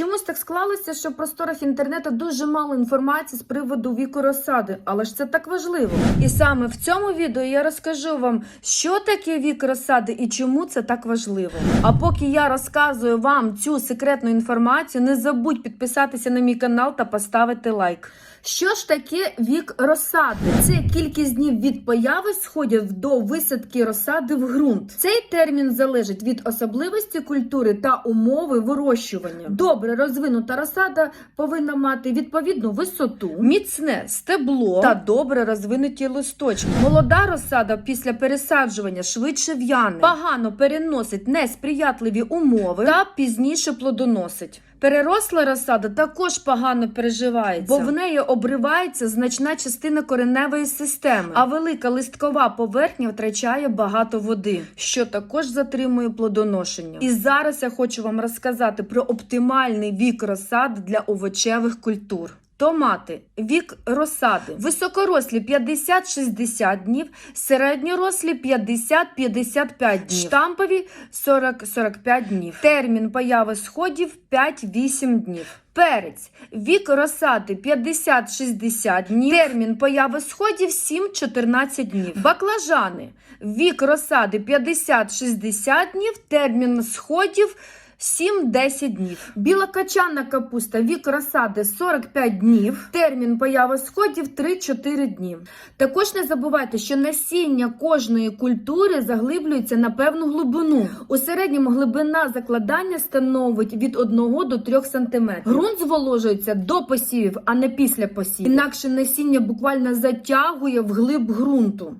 Чомусь так склалося, що в просторах інтернету дуже мало інформації з приводу віку розсади, але ж це так важливо. І саме в цьому відео я розкажу вам, що таке вік розсади і чому це так важливо. А поки я розказую вам цю секретну інформацію, не забудь підписатися на мій канал та поставити лайк. Що ж таке вік розсади? Це кількість днів від появи сходів до висадки розсади в ґрунт. Цей термін залежить від особливості культури та умови вирощування. Добре розвинута розсада повинна мати відповідну висоту, міцне стебло та добре розвинуті листочки. Молода розсада після пересаджування швидше в'яне, погано переносить несприятливі умови та пізніше плодоносить. Переросла розсада також погано переживається, бо в неї обривається значна частина кореневої системи, а велика листкова поверхня втрачає багато води, що також затримує плодоношення. І зараз я хочу вам розказати про оптимальний вік розсад для овочевих культур. Томати, вік розсади, високорослі 50-60 днів, середньорослі 50-55 днів, штампові 40-45 днів. Термін появи сходів 5-8 днів. Перець, вік розсади 50-60 днів, термін появи сходів 7-14 днів. Баклажани, вік розсади 50-60 днів, термін сходів 7-10 днів. Білокачанна капуста, вік розсади 45 днів, термін появи сходів 3-4 дні. Також не забувайте, що насіння кожної культури заглиблюється на певну глибину. У середньому глибина закладання становить від 1 до 3 см. Грунт зволожується до посівів, а не після посівів. Інакше насіння буквально затягує вглиб ґрунту.